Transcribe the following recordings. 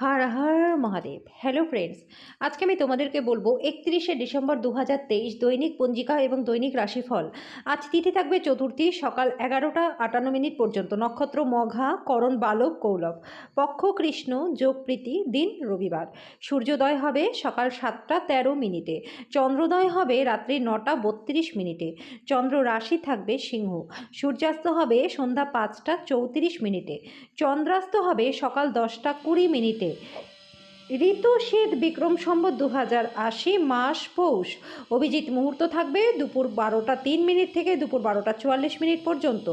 হর Har Mahadev. Hello friends আজকে আমি তোমাদেরকে বলব একত্রিশে ডিসেম্বর দু হাজার তেইশ দৈনিক পঞ্জিকা এবং দৈনিক রাশিফল। আজ তিথি থাকবে চতুর্থী, সকাল এগারোটা আটান্ন মিনিট পর্যন্ত। নক্ষত্র, মঘা, করণ, বালক, কৌলভ। পক্ষ, কৃষ্ণ, যোগ, প্রীতি, দিন, রবিবার। সূর্যোদয় হবে সকাল সাতটা তেরো মিনিটে। চন্দ্রোদয় হবে রাত্রি নটা বত্রিশ মিনিটে। চন্দ্র রাশি থাকবে সিংহ। সূর্যাস্ত হবে সন্ধ্যা পাঁচটা চৌত্রিশ মিনিটে। চন্দ্রাস্ত হবে সকাল দশটা কুড়ি মিনিটে। ঋতু শীত বিক্রম সম্বত দু হাজার আশি মাস পৌষ। অভিজিৎ মুহূর্ত থাকবে দুপুর বারোটা তিন মিনিট থেকে দুপুর বারোটা চুয়াল্লিশ মিনিট পর্যন্ত।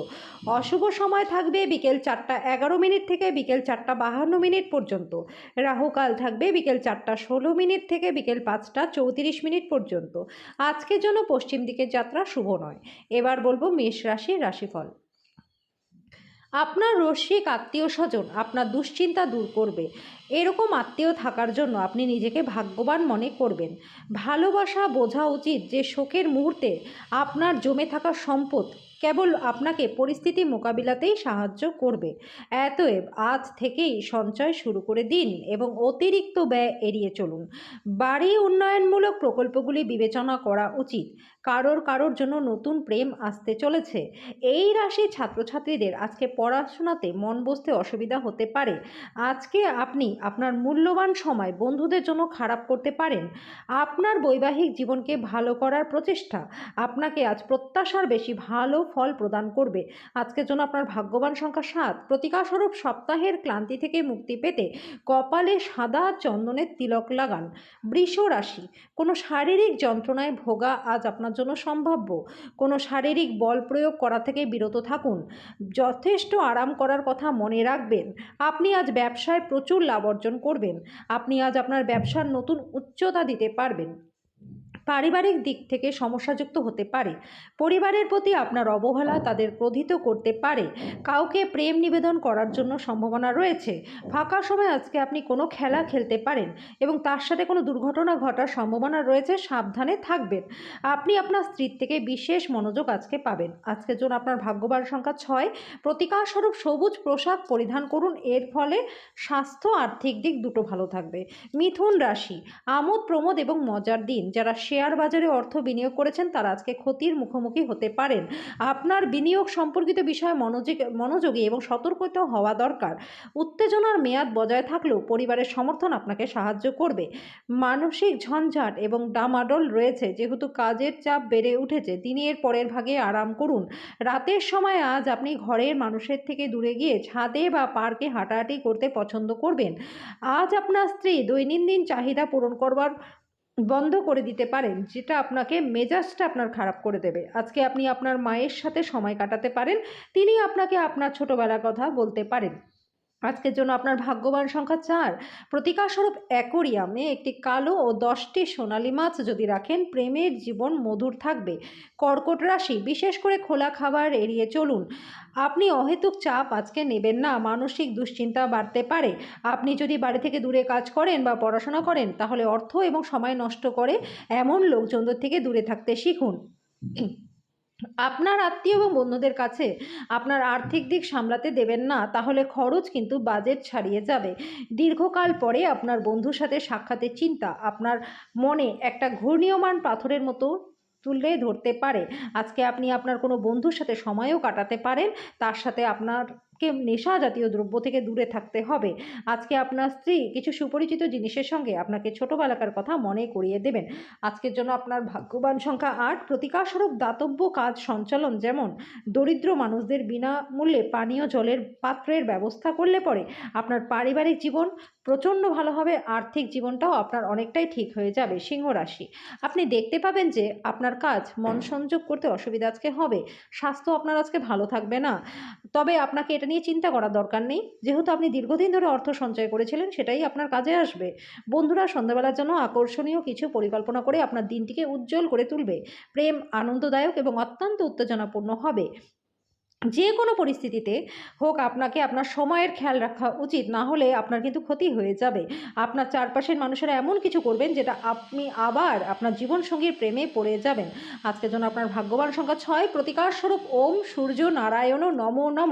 অশুভ সময় থাকবে বিকেল চারটা এগারো মিনিট থেকে বিকেল চারটা বাহান্ন মিনিট পর্যন্ত। রাহুকাল থাকবে বিকেল চারটা ষোলো মিনিট থেকে বিকেল পাঁচটা চৌত্রিশ মিনিট পর্যন্ত। আজকের জন্য পশ্চিম দিকের যাত্রা শুভ নয়। এবার বলব মেষ রাশির রাশিফল। আপনার রসিক আত্মীয় স্বজন আপনার দুশ্চিন্তা দূর করবে। এরকম আত্মীয় থাকার জন্য আপনি নিজেকে ভাগ্যবান মনে করবেন। ভালোবাসা বোঝা উচিত যে শোকের মুহূর্তে আপনার জমে থাকা সম্পদ কেবল আপনাকে পরিস্থিতি মোকাবিলাতেই সাহায্য করবে। এতএব আজ থেকেই সঞ্চয় শুরু করে দিন এবং অতিরিক্ত ব্যয় এড়িয়ে চলুন। বাড়ি উন্নয়নমূলক প্রকল্পগুলি বিবেচনা করা উচিত। কারোর কারোর জন্য নতুন প্রেম আসতে চলেছে। এই রাশির ছাত্রছাত্রীদের আজকে পড়াশোনাতে মন বসতে অসুবিধা হতে পারে। আজকে আপনি আপনার মূল্যবান সময় বন্ধুদের জন্য খারাপ করতে পারেন। আপনার বৈবাহিক জীবনকে ভালো করার প্রচেষ্টা আপনাকে আজ প্রত্যাশার বেশি ভালো ফল প্রদান করবে। আজকের জন্য আপনার ভাগ্যবান সংখ্যা সাত। প্রতিকারস্বরূপ সপ্তাহের ক্লান্তি থেকে মুক্তি পেতে কপালে সাদা চন্দনের তিলক লাগান। বৃষ রাশি, কোনো শারীরিক যন্ত্রণায় ভোগা আজ আপনার জন্য সম্ভাব্য। কোনো শারীরিক বল প্রয়োগ করা থেকে বিরত থাকুন। যথেষ্ট আরাম করার কথা মনে রাখবেন। আপনি আজ ব্যবসায় প্রচুর লাভ অর্জন করবেন। আপনি আজ আপনার ব্যবসার নতুন উচ্চতা দিতে পারবেন। পারিবারিক দিক থেকে সমস্যাযুক্ত হতে পারে। পরিবারের প্রতি আপনার অবহেলা তাদের ক্রোধিত করতে পারে। কাউকে প্রেম নিবেদন করার জন্য সম্ভাবনা রয়েছে। ফাঁকা সময় আজকে আপনি কোনো খেলা খেলতে পারেন এবং তার সাথে কোনো দুর্ঘটনা ঘটার সম্ভাবনা রয়েছে, সাবধানে থাকবেন। আপনি আপনার স্ত্রীর থেকে বিশেষ মনোযোগ আজকে পাবেন। আজকের জন্য আপনার ভাগ্যবান সংখ্যা ছয়। প্রতিকারস্বরূপ সবুজ পোশাক পরিধান করুন। এর ফলে স্বাস্থ্য, আর্থিক দিক দুটো ভালো থাকবে। মিথুন রাশি, আমোদ, প্রমোদ এবং মজার দিন। যারা শেয়ার বাজারে অর্থ বিনিয়োগ করেছেন, তারা আজকে ক্ষতির মুখোমুখি হতে পারেন। আপনার বিনিয়োগ সম্পর্কিত বিষয়ে মনোযোগ মনোযোগী এবং সতর্কিত হওয়া দরকার। উত্তেজনার মেয়াদ বজায় থাকলেও পরিবারের সমর্থন আপনাকে সাহায্য করবে। মানসিক ঝঞ্ঝাট এবং ডামাডোল রয়েছে, যেহেতু কাজের চাপ বেড়ে উঠেছে দিনের পরের ভাগে আরাম করুন। রাতের সময় আজ আপনি ঘরের মানুষের থেকে দূরে গিয়ে ছাদে বা পার্কে হাঁটাহাঁটি করতে পছন্দ করবেন। আজ আপনার স্ত্রী দৈনন্দিন চাহিদা পূরণ করবার বন্ধ করে দিতে পারেন, যেটা আপনাকে মেজাজটা আপনার খারাপ করে দেবে। আজকে আপনি আপনার মায়ের সাথে সময় কাটাতে পারেন, তিনি আপনাকে আপনার ছোটোবেলার কথা বলতে পারেন। আজকের জন্য আপনার ভাগ্যবান সংখ্যা চার। প্রতিকারস্বরূপ অ্যাকোরিয়ামে একটি কালো ও দশটি সোনালি মাছ যদি রাখেন, প্রেমের জীবন মধুর থাকবে। কর্কট রাশি, বিশেষ করে খোলা খাবার এড়িয়ে চলুন। আপনি অহেতুক চাপ আজকে নেবেন না, মানসিক দুশ্চিন্তা বাড়তে পারে। আপনি যদি বাড়ি থেকে দূরে কাজ করেন বা পড়াশোনা করেন, তাহলে অর্থ এবং সময় নষ্ট করে এমন লোকজনদের থেকে দূরে থাকতে শিখুন। আপনার আত্মীয় এবং বন্ধুদের কাছে আপনার আর্থিক দিক সামলাতে দেবেন না, তাহলে খরচ কিন্তু বাজেট ছাড়িয়ে যাবে। দীর্ঘকাল পরে আপনার বন্ধুর সাথে সাক্ষাতের চিন্তা আপনার মনে একটা ঘূর্ণীয়মান পাথরের মতো তুলে ধরতে পারে। আজকে আপনি আপনার কোনো বন্ধুর সাথে সময়ও কাটাতে পারেন, তার সাথে আপনারকে নেশা জাতীয় দ্রব্য থেকে দূরে থাকতে হবে। আজকে আপনার স্ত্রী কিছু সুপরিচিত জিনিসের সঙ্গে আপনাকে ছোটোবেলাকার কথা মনে করিয়ে দেবেন। আজকের জন্য আপনার ভাগ্যবান সংখ্যা আট। প্রতিকারস্বরূপ দাতব্য কাজ সঞ্চালন যেমন, দরিদ্র মানুষদের বিনামূল্যে পানীয় জলের পাত্রের ব্যবস্থা করলে পরে আপনার পারিবারিক জীবন প্রচণ্ড ভালো হবে, আর্থিক জীবনটাও আপনার অনেকটাই ঠিক হয়ে যাবে, সিংহ রাশি। আপনি দেখতে পাবেন যে আপনার কাজ মন সংযোগ করতে অসুবিধা আজকে হবে, স্বাস্থ্য আপনার আজকে ভালো থাকবে না। তবে আপনাকে এটা নিয়ে চিন্তা করার দরকার নেই, যেহেতু আপনি দীর্ঘদিন ধরে অর্থ সঞ্চয় করেছিলেন, সেটাই আপনার কাজে আসবে। বন্ধুরা, সন্ধ্যাবেলার জন্য আকর্ষণীয় কিছু পরিকল্পনা করে আপনার দিনটিকে উজ্জ্বল করে তুলবে। প্রেম আনন্দদায়ক এবং অত্যন্ত উত্তেজনাপূর্ণ হবে। যে কোনো পরিস্থিতিতে হোক আপনাকে আপনার সময়ের খেয়াল রাখা উচিত, না হলে আপনার কিন্তু ক্ষতি হয়ে যাবে। আপনার চারপাশের মানুষেরা এমন কিছু করবেন যেটা আপনি আবার আপনার জীবনসঙ্গীর প্রেমে পড়ে যাবেন। আজকের জন্য আপনার ভাগ্যবান সংখ্যা ছয়। প্রতিকার স্বরূপ ওম, সূর্য, নারায়ণ, নমো, নম।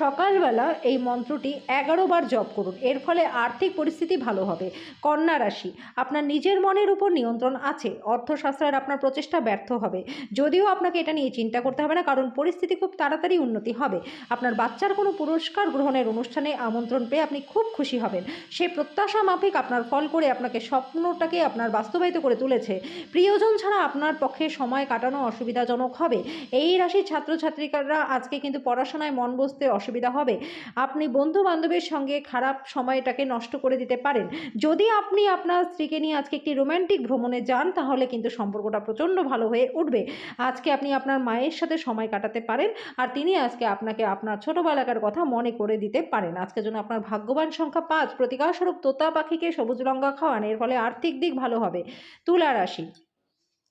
সকালবেলা এই মন্ত্রটি এগারো বার জপ করুন। এর ফলে আর্থিক পরিস্থিতি ভালো হবে। কন্যা রাশি, আপনার নিজের মনের উপর নিয়ন্ত্রণ আছে। অর্থশাস্ত্রের আপনার প্রচেষ্টা ব্যর্থ হবে। যদিও আপনাকে এটা নিয়ে চিন্তা করতে হবে না, কারণ পরিস্থিতি খুব তাড়াতাড়ি উন্নতি হবে। আপনার বাচ্চার কোনো পুরস্কার গ্রহণের অনুষ্ঠানে আমন্ত্রণ পেয়ে আপনি খুব খুশি হবেন। সে প্রত্যাশা মাফিক আপনার ফল করে আপনাকে স্বপ্নটাকে আপনার বাস্তবায়িত করে তুলেছে। প্রিয়জন ছাড়া আপনার পক্ষে সময় কাটানো অসুবিধাজনক হবে। এই রাশির ছাত্রছাত্রীরা আজকে কিন্তু পড়াশোনায় মন বসতে অসুবিধা হবে। আপনি বন্ধু বান্ধবের সঙ্গে খারাপ সময়টাকে নষ্ট করে দিতে পারেন। যদি আপনি আপনার স্ত্রীকে নিয়ে আজকে একটি রোম্যান্টিক ভ্রমণে যান, তাহলে কিন্তু সম্পর্কটা প্রচণ্ড ভালো হয়ে উঠবে। আজকে আপনি আপনার মায়ের সাথে সময় কাটাতে পারেন। আর তিনি আজকে আপনাকে আপনার ছোটোবেলাকার কথা মনে করে দিতে পারেন। আজকের জন্য আপনার ভাগ্যবান সংখ্যা পাঁচ, প্রতিকারস্বরূপ তোতা পাখিকে সবুজ রঙ্গা খাওয়ান, এর ফলে আর্থিক দিক ভালো হবে। তুলা রাশি,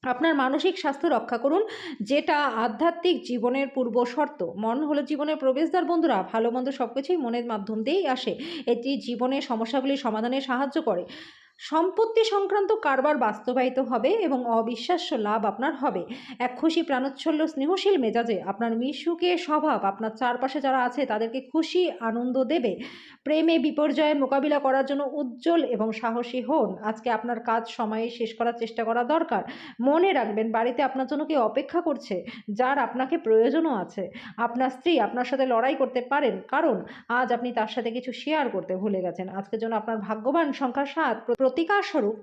আপনার মানসিক স্বাস্থ্য রক্ষা করুন, যেটা আধ্যাত্মিক জীবনের পূর্ব শর্ত। মন হলো জীবনের প্রবেশদ্বার, বন্ধুরা। ভালো মন্দ সব কিছুই মনের মাধ্যম দিয়েই আসে। এটি জীবনের সমস্যাগুলি সমাধানে সাহায্য করে। সম্পত্তি সংক্রান্ত কারবার বাস্তবায়িত হবে এবং অবিশ্বাস্য লাভ আপনার হবে। এক খুশি প্রাণোচ্ছল্য স্নেহশীল মেজাজে আপনার মিশুকে স্বভাব, আপনার চারপাশে যারা আছে তাদেরকে খুশি আনন্দ দেবে। প্রেমে বিপর্যয়ের মোকাবিলা করার জন্য উজ্জ্বল এবং সাহসী হন। আজকে আপনার কাজ সময়ে শেষ করার চেষ্টা করা দরকার। মনে রাখবেন, বাড়িতে আপনার জন্য কেউ অপেক্ষা করছে, যার আপনাকে প্রয়োজনও আছে। আপনার স্ত্রী আপনার সাথে লড়াই করতে পারেন, কারণ আজ আপনি তার সাথে কিছু শেয়ার করতে ভুলে গেছেন। আজকের জন্য আপনার ভাগ্যবান সংখ্যা সাত। প্রতিকার স্বরূপ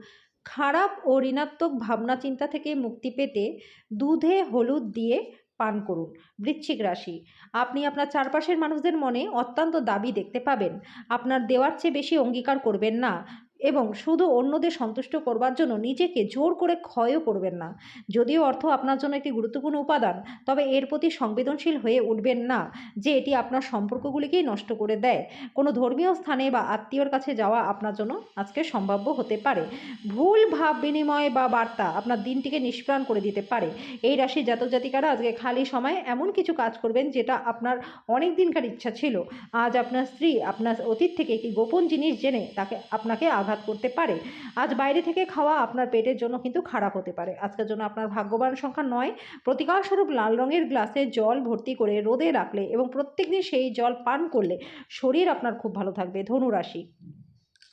খারাপ ও ঋণাত্মক ভাবনা চিন্তা থেকে মুক্তি পেতে দুধে হলুদ দিয়ে পান করুন। বৃশ্চিক রাশি, আপনি আপনার চারপাশের মানুষদের মনে অত্যন্ত দাবি দেখতে পাবেন। আপনার দেওয়ার চেয়ে বেশি অঙ্গীকার করবেন না। এবং শুধু অন্যদের সন্তুষ্ট করবার জন্য নিজেকে জোর করে ক্ষয়ও করবেন না। যদিও অর্থ আপনার জন্য একটি গুরুত্বপূর্ণ উপাদান, তবে এর প্রতি সংবেদনশীল হয়ে উঠবেন না যে এটি আপনার সম্পর্কগুলিকেই নষ্ট করে দেয়। কোনো ধর্মীয় স্থানে বা আত্মীয়র কাছে যাওয়া আপনার জন্য আজকে সম্ভাব্য হতে পারে। ভুল ভাব বিনিময় বা বার্তা আপনার দিনটিকে নিষ্প্রাণ করে দিতে পারে। এই রাশির জাতক জাতিকারা আজকে খালি সময়ে এমন কিছু কাজ করবেন যেটা আপনার অনেক দিনকার ইচ্ছা ছিল। আজ আপনার স্ত্রী, আপনার অতীত থেকে একটি গোপন জিনিস জেনে তাকে, আপনাকে আঘাত করতে পারে। আজ বাইরে থেকে খাওয়া আপনার পেটের জন্য কিন্তু খারাপ হতে পারে। আজকের জন্য আপনার ভাগ্যবান সংখ্যা নয়। প্রতিকারস্বরূপ লাল রঙের গ্লাসে জল ভর্তি করে রোদে রাখলে এবং প্রত্যেকদিন সেই জল পান করলে শরীর আপনার খুব ভালো থাকবে। ধনুরাশি।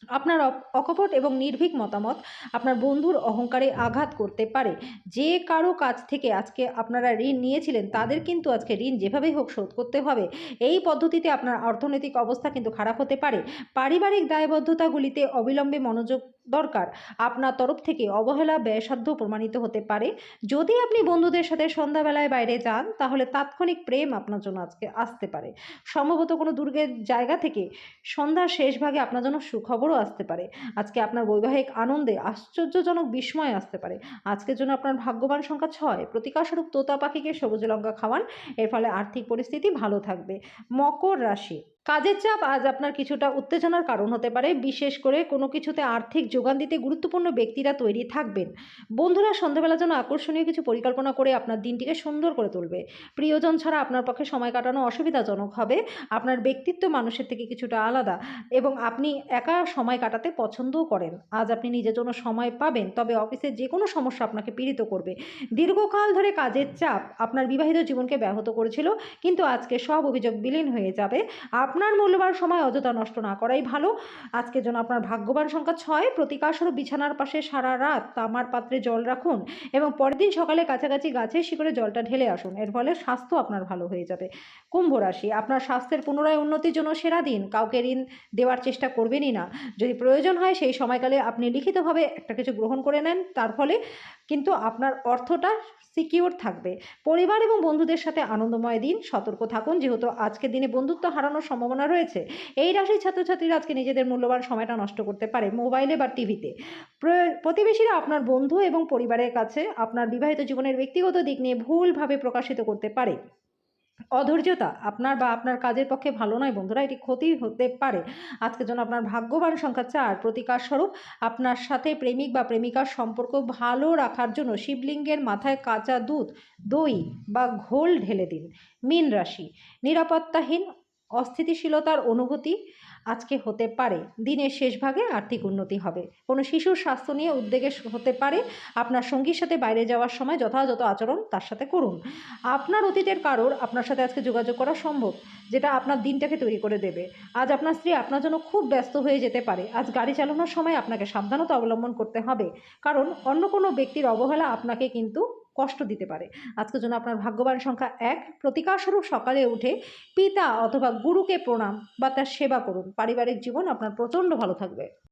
আপনার অকপট এবং নির্ভীক মতামত আপনার বন্ধুর অহংকারে আঘাত করতে পারে। যে কারও কাছ থেকে আজকে আপনারা ঋণ নিয়েছিলেন, তাদের কিন্তু আজকে ঋণ যেভাবেই হোক শোধ করতে হবে। এই পদ্ধতিতে আপনার অর্থনৈতিক অবস্থা কিন্তু খারাপ হতে পারে। পারিবারিক দায়বদ্ধতাগুলিতে অবিলম্বে মনোযোগ দরকার। আপনার তরফ থেকে অবহেলা ব্যয়সাধ্য প্রমাণিত হতে পারে। যদি আপনি বন্ধুদের সাথে সন্ধ্যাবেলায় বাইরে যান, তাহলে তাৎক্ষণিক প্রেম আপনার জন্য আজকে আসতে পারে। সম্ভবত কোনো দুর্গের জায়গা থেকে সন্ধ্যার শেষ ভাগে আপনার জন্য সুখবরও আসতে পারে। আজকে আপনার বৈবাহিক আনন্দে আশ্চর্যজনক বিস্ময় আসতে পারে। আজকের জন্য আপনার ভাগ্যবান সংখ্যা ছয়। প্রতিকারস্বরূপ তোতা পাখিকে সবুজ লঙ্কা খাওয়ান। এর ফলে আর্থিক পরিস্থিতি ভালো থাকবে। মকর রাশি কাজের চাপ আজ আপনার কিছুটা উত্তেজনার কারণ হতে পারে। বিশেষ করে কোনো কিছুতে আর্থিক যোগান দিতে গুরুত্বপূর্ণ ব্যক্তিরা তৈরি থাকবেন। বন্ধুরা সন্ধ্যাবেলার জন্য আকর্ষণীয় কিছু পরিকল্পনা করে আপনার দিনটিকে সুন্দর করে তুলবে। প্রিয়জন ছাড়া আপনার পক্ষে সময় কাটানো অসুবিধাজনক হবে। আপনার ব্যক্তিত্ব মানুষের থেকে কিছুটা আলাদা এবং আপনি একা সময় কাটাতে পছন্দও করেন। আজ আপনি নিজের জন্য সময় পাবেন, তবে অফিসে যে কোনো সমস্যা আপনাকে পীড়িত করবে। দীর্ঘকাল ধরে কাজের চাপ আপনার বিবাহিত জীবনকে ব্যাহত করেছিল, কিন্তু আজকে সব অভিযোগ বিলীন হয়ে যাবে। আপনার মূল্যবান সময় অযথা নষ্ট না করাই ভালো। আজকের জন্য আপনার ভাগ্যবান সংখ্যা ছয়। প্রতিকার প্রতিকারস্বরূপ বিছানার পাশে সারা রাত তামার পাত্রে জল রাখুন এবং পরের দিন সকালে কাছাকাছি গাছের শিকড়ে জলটা ঢেলে আসুন। এর ফলে স্বাস্থ্য আপনার ভালো হয়ে যাবে। কুম্ভ রাশি, আপনার স্বাস্থ্যের পুনরায় উন্নতির জন্য সেরা দিন। কাউকে ঋণ দেওয়ার চেষ্টা করবেনই না। যদি প্রয়োজন হয় সেই সময়কালে আপনি লিখিতভাবে একটা কিছু গ্রহণ করে নেন। তার ফলে কিন্তু আপনার অর্থটা সিকিউর থাকবে। পরিবার এবং বন্ধুদের সাথে আনন্দময় দিন। সতর্ক থাকুন। যেহেতু আজকের দিনে বন্ধুত্ব হারানোর সম্ভাবনা রয়েছে। এই রাশির ছাত্রছাত্রীরা আজকে নিজেদের মূল্যবান সময়টা নষ্ট করতে পারে মোবাইলে বা টিভিতে। প্রতিবেশীরা আপনার বন্ধু এবং পরিবারের কাছে আপনার বিবাহিত জীবনের ব্যক্তিগত দিক নিয়ে ভুলভাবে প্রকাশিত করতে পারে। অধৈর্যতা আপনার বা আপনার কাজের পক্ষে ভালো নয় বন্ধুরা, এটি ক্ষতি হতে পারে। আজকের জন্য আপনার ভাগ্যবান সংখ্যা চার, প্রতিকার স্বরূপ আপনার সাথে প্রেমিক বা প্রেমিকার সম্পর্ক ভালো রাখার জন্য শিবলিঙ্গের মাথায় কাঁচা দুধ, দই বা ঘোল ঢেলে দিন। মীন রাশি, নিরাপত্তাহীন অস্থিতিশীলতার অনুভূতি আজকে হতে পারে। দিনের শেষ ভাগে আর্থিক উন্নতি হবে। কোনো শিশুর স্বাস্থ্য নিয়ে উদ্বেগে হতে পারে। আপনার সঙ্গীর সাথে বাইরে যাওয়ার সময় যথাযথ আচরণ তার সাথে করুন। আপনার অতীতের কারোর আপনার সাথে আজকে যোগাযোগ করা সম্ভব, যেটা আপনার দিনটাকে তৈরি করে দেবে। আজ আপনার স্ত্রী আপনার জন্য খুব ব্যস্ত হয়ে যেতে পারে। আজ গাড়ি চালানোর সময় আপনাকে সাবধানতা অবলম্বন করতে হবে। কারণ অন্য কোনো ব্যক্তির অবহেলা আপনাকে কিন্তু কষ্ট দিতে পারে। আজকের জন্য আপনার ভাগ্যবান সংখ্যা এক। প্রতিকারস্বরূপ সকালে উঠে পিতা অথবা গুরুকে প্রণাম বা তার সেবা করুন। পারিবারিক জীবন আপনার প্রচণ্ড ভালো থাকবে।